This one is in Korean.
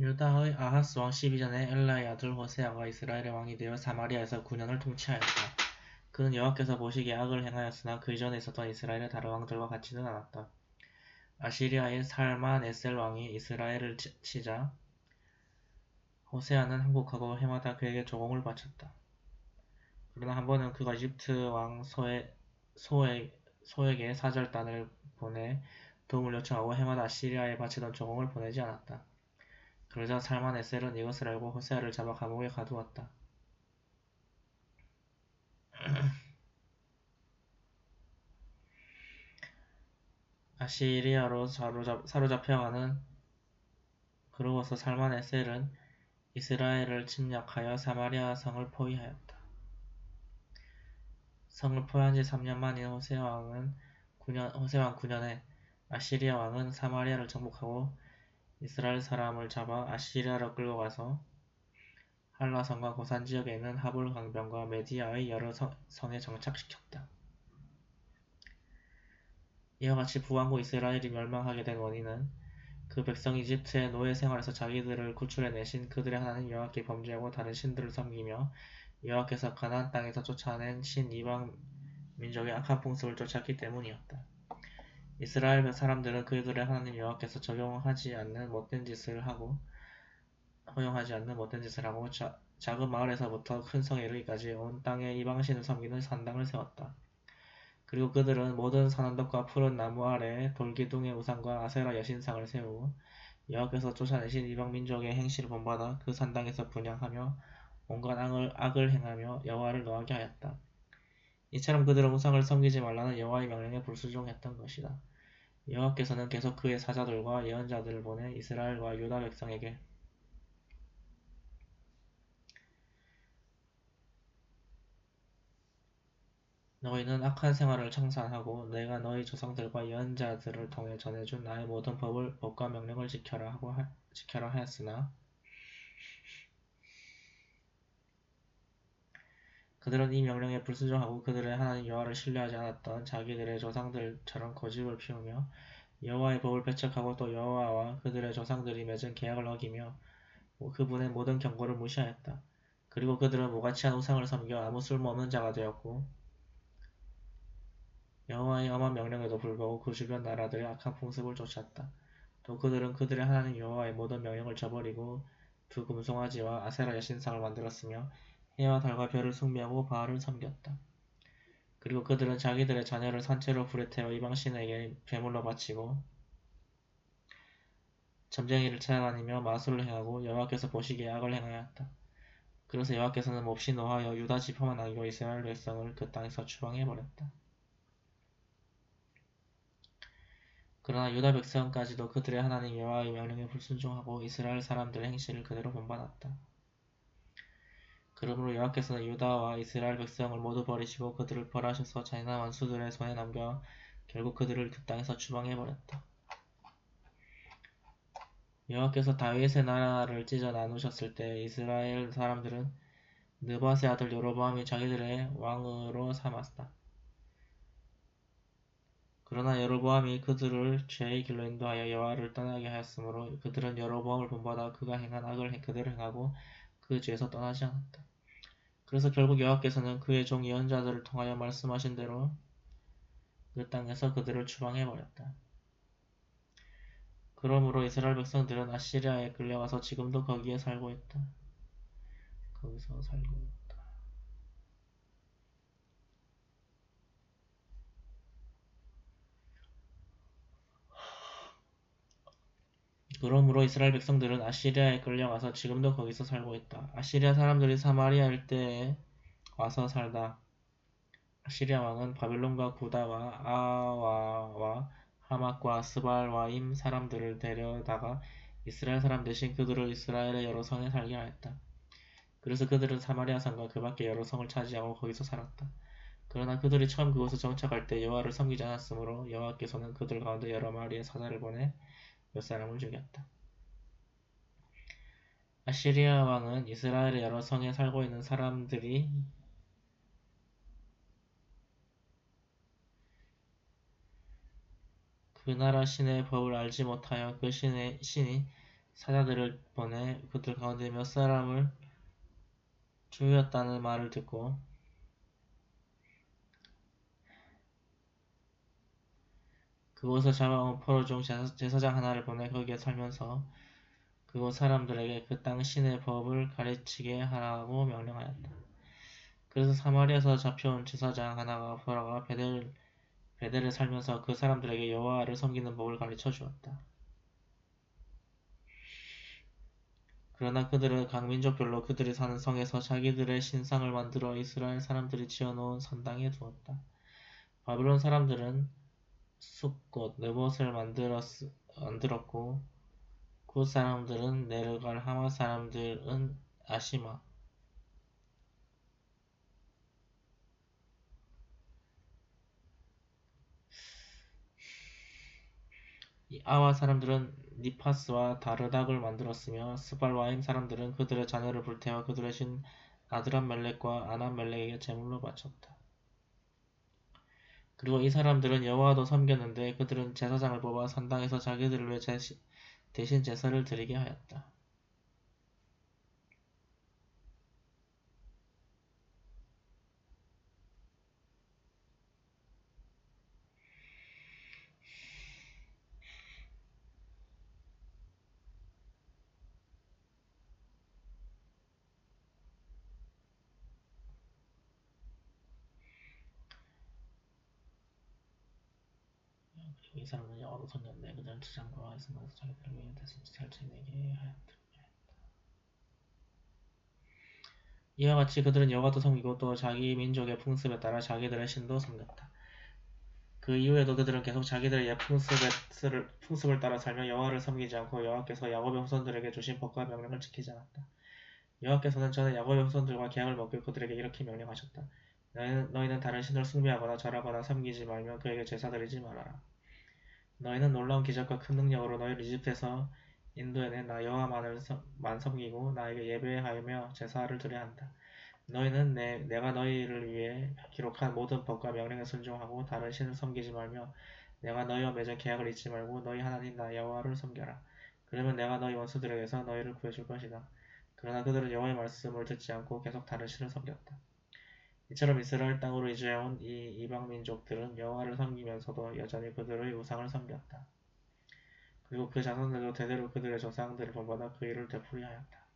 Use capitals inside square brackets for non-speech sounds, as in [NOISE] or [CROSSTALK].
유다의 아하스 왕 12전에 엘라의 아들 호세아가 이스라엘의 왕이 되어 사마리아에서 9년을 통치하였다. 그는 여호와께서 보시기에 악을 행하였으나 그 이전에 있었던 이스라엘의 다른 왕들과 같지는 않았다. 아시리아의 살마 네셀 왕이 이스라엘을 치자 호세아는 항복하고 해마다 그에게 조공을 바쳤다. 그러나 한 번은 그가 이집트 왕 소에, 소에, 소에게 사절단을 보내 도움을 요청하고 해마다 아시리아에 바치던 조공을 보내지 않았다. 그러자 살만 에셀은 이것을 알고 호세아를 잡아 감옥에 가두었다. [CLEARS THROAT] 아시리아로 사로잡, 사로잡 혀가는 그러고서 살만 에셀은 이스라엘을 침략하여 사마리아 성을 포위하였다. 성을 포위한 지 3년 만인 호세 왕은 9년, 호세 왕 9년에 아시리아 왕은 사마리아를 정복하고 이스라엘 사람을 잡아 아시리아로 끌고 가서 한라성과 고산 지역에 있는 하볼 강변과 메디아의 여러 성, 성에 정착시켰다. 이와 같이 부왕국 이스라엘이 멸망하게 된 원인은 그 백성이 이집트의 노예 생활에서 자기들을 구출해내신 그들의 하나님 여호와께 범죄하고 다른 신들을 섬기며 여호와께서 가나안 땅에서 쫓아낸 신 이방 민족의 악한 풍습을 쫓았기 때문이었다. 이스라엘 사람들은 그들의 하나님 여호와께서 적용하지 않는 못된 짓을 하고 허용하지 않는 못된 짓을 하고 자, 작은 마을에서부터 큰 성에 이르기까지 온 땅에 이방신을 섬기는 산당을 세웠다. 그리고 그들은 모든 산언덕과 푸른 나무 아래 돌기둥의 우상과 아세라 여신상을 세우고 여호와께서 쫓아내신 이방 민족의 행실을 본받아 그 산당에서 분양하며 온갖 악을, 악을 행하며 여호와를 노하게 하였다. 이처럼 그들은 우상을 섬기지 말라는 여호와의 명령에 불순종했던 것이다. 여호와께서는 계속 그의 사자들과 예언자들을 보내 이스라엘과 유다 백성에게 너희는 악한 생활을 청산하고 내가 너희 조상들과 예언자들을 통해 전해준 나의 모든 법을 법과 명령을 지켜라 하고 하, 지켜라 하였으나 그들은 이 명령에 불순종하고 그들의 하나님 여호와를 신뢰하지 않았던 자기들의 조상들처럼 고집을 피우며 여호와의 법을 배척하고 또 여호와와 그들의 조상들이 맺은 계약을 어기며 그분의 모든 경고를 무시하였다. 그리고 그들은 무가치한 우상을 섬겨 아무 쓸모없는 자가 되었고 여호와의 엄한 명령에도 불구하고 그 주변 나라들의 악한 풍습을 쫓았다. 또 그들은 그들의 하나님 여호와의 모든 명령을 저버리고 두 금송아지와 아세라 여신상을 만들었으며 해와 달과 별을 숭배하고 바알을 섬겼다. 그리고 그들은 자기들의 자녀를 산채로 불에 태워 이방신에게 배물로 바치고 점쟁이를 찾아다니며 마술을 행하고 여호와께서 보시기에 악을 행하였다. 그래서 여호와께서는 몹시 노하여 유다 지파만 남기고 이스라엘 백성을 그 땅에서 추방해 버렸다. 그러나 유다 백성까지도 그들의 하나님 여호와의 명령에 불순종하고 이스라엘 사람들의 행실을 그대로 본받았다. 그러므로 여호와께서는 유다와 이스라엘 백성을 모두 버리시고 그들을 벌하셔서 잔인한 원수들의 손에 넘겨 결국 그들을 그 땅에서 추방해 버렸다. 여호와께서 다윗의 나라를 찢어 나누셨을 때 이스라엘 사람들은 느바의 아들 여로보암이 자기들의 왕으로 삼았다. 그러나 여로보암이 그들을 죄의 길로 인도하여 여호와를 떠나게 하였으므로 그들은 여로보암을 본받아 그가 행한 악을 그대로 행하고 그 죄에서 떠나지 않았다. 그래서 결국 여호와께서는 그의 종 예언자들을 통하여 말씀하신 대로 그 땅에서 그들을 추방해 버렸다. 그러므로 이스라엘 백성들은 아시리아에 끌려가서 지금도 거기에 살고 있다. 거기서 살고 그러므로 이스라엘 백성들은 아시리아에 끌려가서 지금도 거기서 살고 있다. 아시리아 사람들이 사마리아 일대에 와서 살다. 아시리아 왕은 바빌론과 구다와 아와와 하맛과 스발와임 사람들을 데려다가 이스라엘 사람 대신 그들을 이스라엘의 여러 성에 살게 하였다. 그래서 그들은 사마리아 성과 그 밖의 여러 성을 차지하고 거기서 살았다. 그러나 그들이 처음 그곳에 정착할 때 여호와를 섬기지 않았으므로 여호와께서는 그들 가운데 여러 마리의 사자를 보내 몇 사람을 죽였다. 아시리아 왕은 이스라엘의 여러 성에 살고 있는 사람들이 그 나라 신의 법을 알지 못하여 그 신의, 신이 사자들을 보내 그들 가운데 몇 사람을 죽였다는 말을 듣고 그곳을 잡아온 포로 중 제사- 제사장 하나를 보내 거기에 살면서 그곳 사람들에게 그 땅 신의 법을 가르치게 하라고 명령하였다. 그래서 사마리아에서 잡혀온 제사장 하나가 돌아가 베델, 베델에 살면서 그 사람들에게 여호와를 섬기는 법을 가르쳐 주었다. 그러나 그들은 각 민족별로 그들이 사는 성에서 자기들의 신상을 만들어 이스라엘 사람들이 지어놓은 산당에 두었다. 바벨론 사람들은 숲꽃 느봇을 만들었, 만들었고 굿 사람들은 네르갈 하마 사람들은 아시마 이 아와 사람들은 니파스와 다르닥을 만들었으며 스발와임 사람들은 그들의 자녀를 불태워 그들의 신 아드람 멜렉과 아남 멜렉에게 제물로 바쳤다. 그리고 이 사람들은 여호와도 섬겼는데 그들은 제사장을 뽑아 산당에서 자기들을 위해 제- 대신 제사를 드리게 하였다. 이 여호와도 섬겼는데 그들은 제사장과 산당에서 자기들을 위해 대신 드리게 하였다. 이와 같이 그들은 여호와도 섬기고 또 자기 민족의 풍습에 따라 자기들의 신도 섬겼다. 그 이후에도 그들은 계속 자기들의 옛 풍습을, 풍습을 따라 살며 여호와를 섬기지 않고 여호와께서 야곱의 후손들에게 주신 법과 명령을 지키지 않았다. 여호와께서는 전에 야곱의 후손들과 계약을 맺고 그들에게 이렇게 명령하셨다. 너희는, 너희는 다른 신을 숭배하거나 절하거나 섬기지 말며 그에게 제사 드리지 말아라. 너희는 놀라운 기적과 큰 능력으로 너희를 이집트에서 인도해낸 나 여호와만을 만 섬기고 나에게 예배하며 제사를 드려야 한다. 너희는 내, 내가 너희를 위해 기록한 모든 법과 명령에 순종하고 다른 신을 섬기지 말며 내가 너희와 맺은 계약을 잊지 말고 너희 하나님 나 여호와를 섬겨라. 그러면 내가 너희 원수들에게서 너희를 구해줄 것이다. 그러나 그들은 여호와의 말씀을 듣지 않고 계속 다른 신을 섬겼다. 이처럼 이스라엘 땅으로 이주해온 이 이방 민족들은 여호와를 섬기면서도 여전히 그들의 우상을 섬겼다. 그리고 그 자손들도 대대로 그들의 조상들을 본받아 그 일을 되풀이하였다.